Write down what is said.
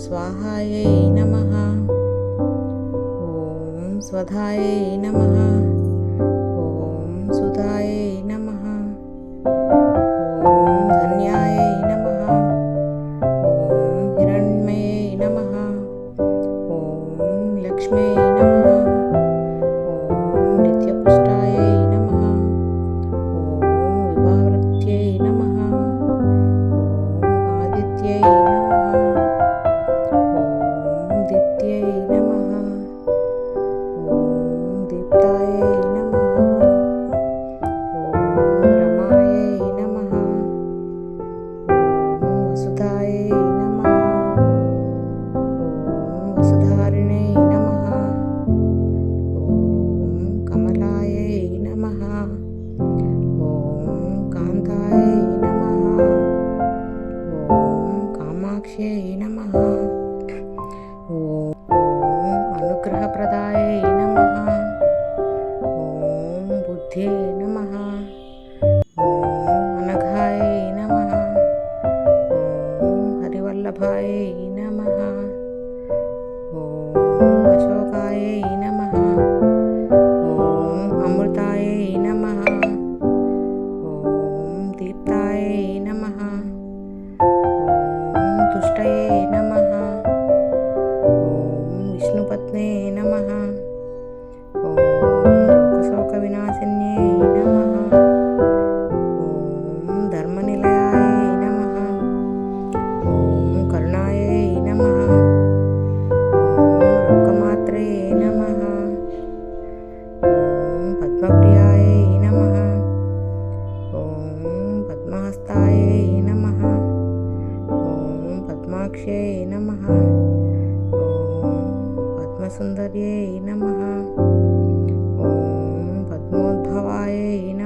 स्वाहाय नमः। ॐ स्वधायै नमः। DNA. वल्लभाय नमः। ॐ अशोकाय नमः। ॐ अमृताय नमः। ॐ दीप्ताय नमः। ॐ तुष्टये नमः। ॐ विष्णुपत्ने नमः। ॐ शोकविनाशिन्ये सुंदर्य नम। ॐ पद्मोद्भवाय नम